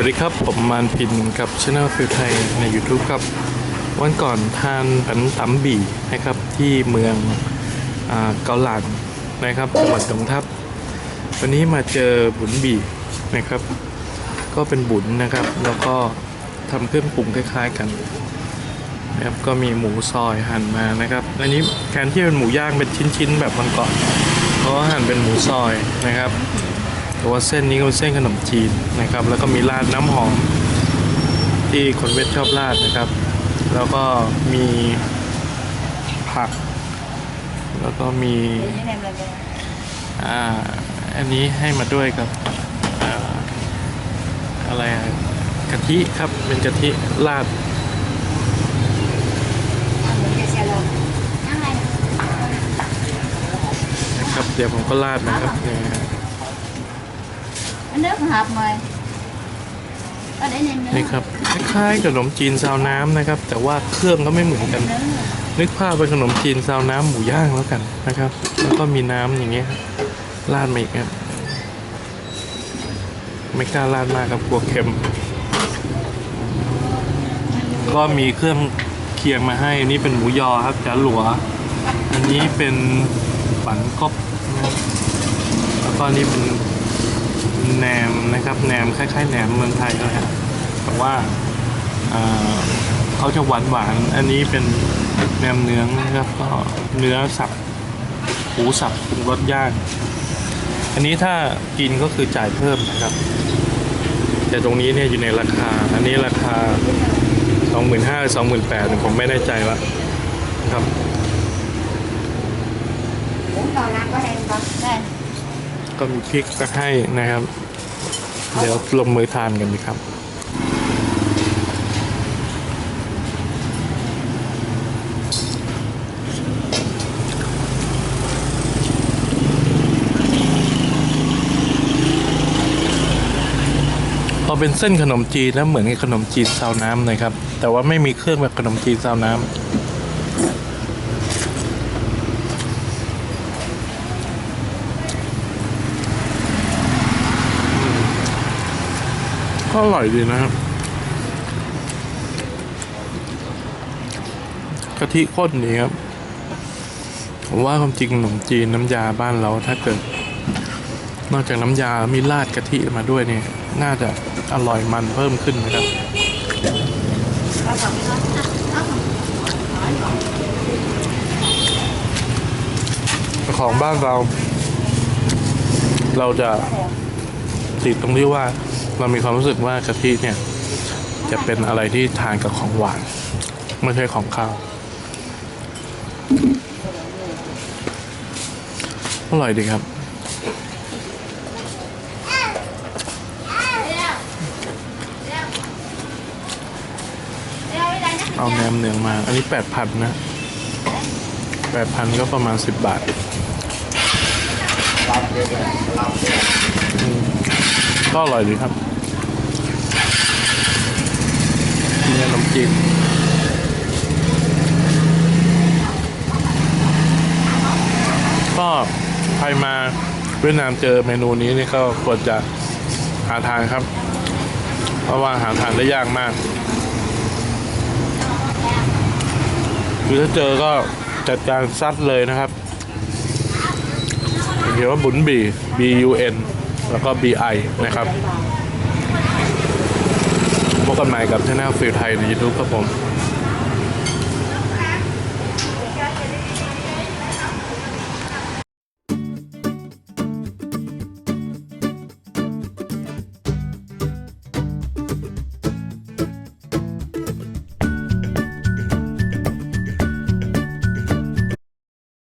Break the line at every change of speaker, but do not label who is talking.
วัสดีครับ ผมมานพินกับช anel ฟิวไทยใน YouTube ครับ วันก่อนทานผันตำบีนะครับที่เมืองอเกาหลันนะครับจังหวัดดงทับ วันนี้มาเจอบุญบีนะครับ ก็เป็นบุญนะครับ แล้วก็ทำเครื่องปรุงคล้าย ๆ กันนะครับก็มีหมูซอยหั่นมานะครับ อันนี้แทนที่เป็นหมูย่างเป็นชิ้นๆ แบบวันก่อนเขาหั่นเป็นหมูซอยนะครับ แต่ว่าเส้นนี้ก็เป็นเส้นขนมจีนนะครับ แล้วก็มีราดน้ำหอมที่คนเวทชอบราดนะครับ แล้วก็มีผัก แล้วก็มีอ่าอันนี้ให้มาด้วยกับอะไรกะทิครับเป็นกะทิราดนะครับเดี๋ยวผมก็ราดนะครับเนี่ย
nước hợp mời có để nem
นี่ครับคล้ายๆกับขนมจีนซาวน้ำนะครับ แต่ว่าเครื่องก็ไม่เหมือนกัน นึกภาพเป็นขนมจีนซาวน้ำหมูย่างแล้วกันนะครับ แล้วก็มีน้ำอย่างเงี้ยครับราดมาอีกครับไม่กล้าราดมากครับกลัวเค็ม ก็มีเครื่องเคียงมาให้อันนี้เป็นหมูยอครับจ๋าหลัว อันนี้เป็นปันกบนะครับแล้วก็อันนี่เป็น แหนมนะครับแหนมคล้ายๆแหนมเมืองไทยนะครับแต่ว่าเขาจะหวานหวานอันนี้เป็นแหนมเนื้อนะครับก็เนื้อสับหูสับปรุงรสย่าง อันนี้ถ้ากินก็คือจ่ายเพิ่มนะครับ แต่ตรงนี้เนี่ยอยู่ในราคา อันนี้ราคาสองหมื่นห้าสองหมื่นแปดผมไม่แน่ใจละนะครับ
cũng còn làm có đem không đây
ก็มีพริกก็ให้นะครับ เดี๋ยวลงมือทานกันดีครับพอเป็นเส้นขนมจีนแล้วเหมือนกับขนมจีนซาวน้ำนะครับ แต่ว่าไม่มีเครื่องแบบขนมจีนซาวน้ำ ก็อร่อยดีนะครับกะทิข้นดีครับ ผมว่าความจริงขนมจีนน้ำยาบ้านเราถ้าเกิด นอกจากน้ำยามีราดกะทิมาด้วยเนี่ย น่าจะอร่อยมันเพิ่มขึ้นนะครับของบ้านเรา เราจะติดตรงที่ว่า เรามีความรู้สึกว่ากะทิเนี่ย จะเป็นอะไรที่ทานกับของหวาน ไม่ใช่ของข้าวอร่อยดีครับ เอาแหนมเนืองมา อันนี้แปดพันนะแปดพันก็ประมาณสิบบาท ก็อร่อยดีครับมีขนมจีนก็ใครมาเวียดนามเจอเมนูนี้นี่ก็ควรจะหาทานครับ เพราะว่าหาทานได้ยากมากคือถ้าเจอก็จัดการซัดเลยนะครับเขียนว่าบุญบี B U N แล้วก็ B I นะครับพบกันใหม่กับช่องฟิลไทยใน YouTube ครับผม